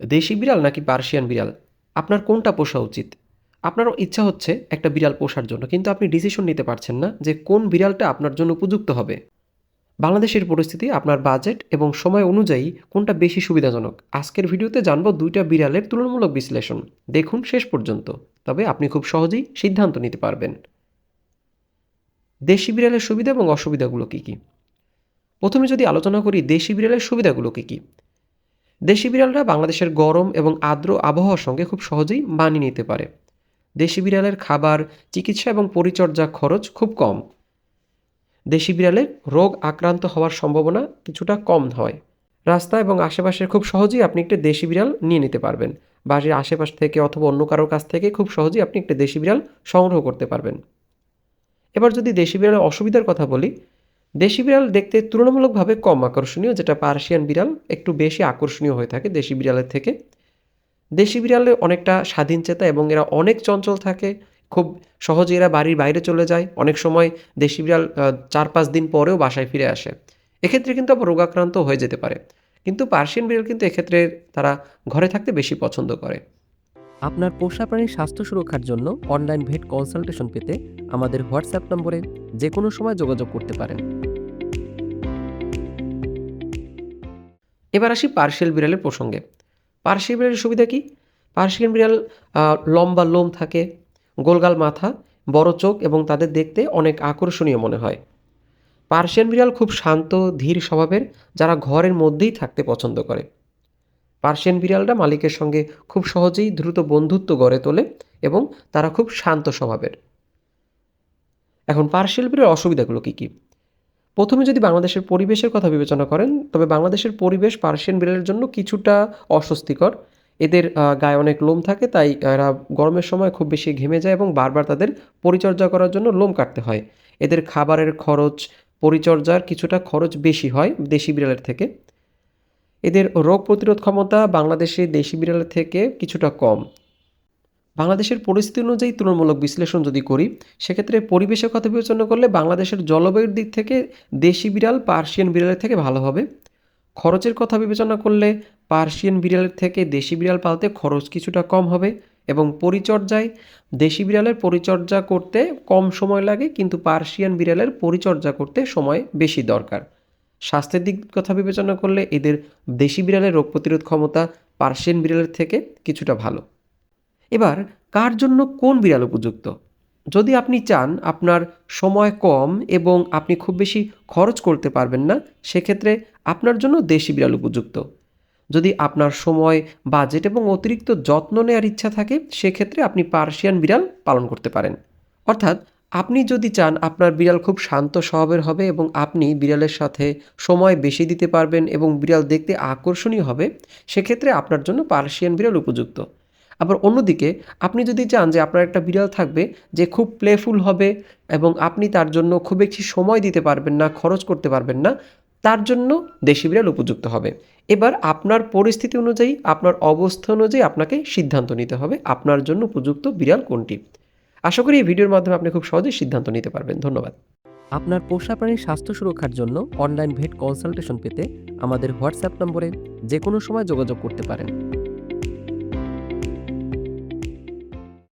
দেশি বিড়াল নাকি পার্সিয়ান বিড়াল? আপনার কোনটা পোষা উচিত? আপনারও ইচ্ছা হচ্ছে একটা বিড়াল পোষার জন্য, কিন্তু আপনি ডিসিশন নিতে পারছেন না যে কোন বিড়ালটা আপনার জন্য উপযুক্ত হবে। বাংলাদেশের পরিস্থিতি, আপনার বাজেট এবং সময় অনুযায়ী কোনটা বেশি সুবিধাজনক? আজকের ভিডিওতে জানব দুইটা বিড়ালের তুলনামূলক বিশ্লেষণ। দেখুন শেষ পর্যন্ত, তবে আপনি খুব সহজেই সিদ্ধান্ত নিতে পারবেন। দেশি বিড়ালের সুবিধা এবং অসুবিধাগুলো কী কী? প্রথমে যদি আলোচনা করি, দেশি বিড়ালের সুবিধাগুলো কী কী? দেশি বিড়ালরা বাংলাদেশের গরম এবং আর্দ্র আবহাওয়ার সঙ্গে খুব সহজেই মানিয়ে নিতে পারে। দেশি বিড়ালের খাবার, চিকিৎসা এবং পরিচর্যা খরচ খুব কম। দেশি বিড়ালের রোগ আক্রান্ত হওয়ার সম্ভাবনা কিছুটা কম হয়। রাস্তা এবং আশেপাশে খুব সহজেই আপনি একটি দেশি বিড়াল নিয়ে নিতে পারবেন। বাড়ির আশেপাশ থেকে অথবা অন্য কারোর কাছ থেকে খুব সহজেই আপনি একটি দেশি বিড়াল সংগ্রহ করতে পারবেন। এবার যদি দেশি বিড়ালের অসুবিধার কথা বলি দেশি বিড়াল দেখতে তুলনামূলকভাবে কম আকর্ষণীয়, যেটা পার্সিয়ান বিড়াল একটু বেশি আকর্ষণীয় হয়ে থাকে দেশি বিড়ালের থেকে। দেশি বিড়ালে অনেকটা স্বাধীন চেতা এবং এরা অনেক চঞ্চল থাকে, খুব সহজে এরা বাড়ির বাইরে চলে যায়। অনেক সময় দেশি বিড়াল চার পাঁচ দিন পরেও বাসায় ফিরে আসে। এক্ষেত্রে কিন্তু আবার রোগাক্রান্ত হয়ে যেতে পারে। কিন্তু পার্সিয়ান বিড়াল কিন্তু এক্ষেত্রে তারা ঘরে থাকতে বেশি পছন্দ করে। আপনার পোষা প্রাণীর স্বাস্থ্য সুরক্ষার জন্য অনলাইন ভেট কনসালটেশন পেতে আমাদের হোয়াটসঅ্যাপ নম্বরে যে কোনো সময় যোগাযোগ করতে পারেন। এবার আসি পার্সিয়াল বিড়ালের প্রসঙ্গে। পার্সিয়াল বিড়ালের সুবিধা কী? পার্সিয়ান বিড়াল লম্বা লোম থাকে, গোলগাল মাথা, বড় চোখ এবং তাদের দেখতে অনেক আকর্ষণীয় মনে হয়। পার্সিয়ান বিড়াল খুব শান্ত, ধীর স্বভাবের, যারা ঘরের মধ্যেই থাকতে পছন্দ করে। পার্সিয়ান বিড়ালরা মালিকের সঙ্গে খুব সহজেই দ্রুত বন্ধুত্ব গড়ে তোলে এবং তারা খুব শান্ত স্বভাবের। এখন পার্সিয়াল বিড়ালের অসুবিধাগুলো কী কী? প্রথমে যদি বাংলাদেশের পরিবেশের কথা বিবেচনা করেন, তবে বাংলাদেশের পরিবেশ পার্সিয়ান বিড়ালের জন্য কিছুটা অস্বস্তিকর। এদের গায়ে অনেক লোম থাকে, তাই এরা গরমের সময় খুব বেশি ঘেমে যায় এবং বারবার তাদের পরিচর্যা করার জন্য লোম কাটতে হয়। এদের খাবারের খরচ, পরিচর্যার কিছুটা খরচ বেশি হয় দেশি বিড়ালের থেকে। এদের রোগ প্রতিরোধ ক্ষমতা বাংলাদেশে দেশি বিড়ালের থেকে কিছুটা কম। বাংলাদেশের পরিস্থিতি অনুযায়ী তুলনামূলক বিশ্লেষণ যদি করি, সেক্ষেত্রে পরিবেশের কথা বিবেচনা করলে বাংলাদেশের জলবায়ুর দিক থেকে দেশি বিড়াল, পার্সিয়ান বিড়ালের থেকে ভালো হবে। খরচের কথা বিবেচনা করলে পার্সিয়ান বিড়ালের থেকে দেশি বিড়াল পালতে খরচ কিছুটা কম হবে এবং পরিচর্যায় দেশি বিড়ালের পরিচর্যা করতে কম সময় লাগে, কিন্তু পার্সিয়ান বিড়ালের পরিচর্যা করতে সময় বেশি দরকার। স্বাস্থ্যের দিক কথা বিবেচনা করলে এদের দেশি বিড়ালের রোগ প্রতিরোধ ক্ষমতা পার্সিয়ান বিড়ালের থেকে কিছুটা ভালো। এবার, কার জন্য কোন বিড়াল উপযুক্ত? যদি আপনি চান আপনার সময় কম এবং আপনি খুব বেশি খরচ করতে পারবেন না, সেক্ষেত্রে আপনার জন্য দেশি বিড়াল উপযুক্ত। যদি আপনার সময়, বাজেট এবং অতিরিক্ত যত্ন নেওয়ার ইচ্ছা থাকে, সেক্ষেত্রে আপনি পার্সিয়ান বিড়াল পালন করতে পারেন। অর্থাৎ, আপনি যদি চান আপনার বিড়াল খুব শান্ত স্বভাবের হবে এবং আপনি বিড়ালের সাথে সময় বেশি দিতে পারবেন এবং বিড়াল দেখতে আকর্ষণীয় হবে, সেক্ষেত্রে আপনার জন্য পার্সিয়ান বিড়াল উপযুক্ত। আবার অন্যদিকে, আপনি যদি চান যে আপনার একটা বিড়াল থাকবে যে খুব প্লেফুল হবে এবং আপনি তার জন্য খুব বেশি সময় দিতে পারবেন না, খরচ করতে পারবেন না, তার জন্য দেশি বিড়াল উপযুক্ত হবে। এবার আপনার পরিস্থিতি অনুযায়ী, আপনার অবস্থা অনুযায়ী আপনাকে সিদ্ধান্ত নিতে হবে আপনার জন্য উপযুক্ত বিড়াল কোনটি। আশা করি এই ভিডিওর মাধ্যমে আপনি খুব সহজেই সিদ্ধান্ত নিতে পারবেন। ধন্যবাদ। আপনার পোষা প্রাণীর স্বাস্থ্য সুরক্ষার জন্য অনলাইন ভেট কনসালটেশন পেতে আমাদের হোয়াটসঅ্যাপ নম্বরে যে কোনো সময় যোগাযোগ করতে পারেন।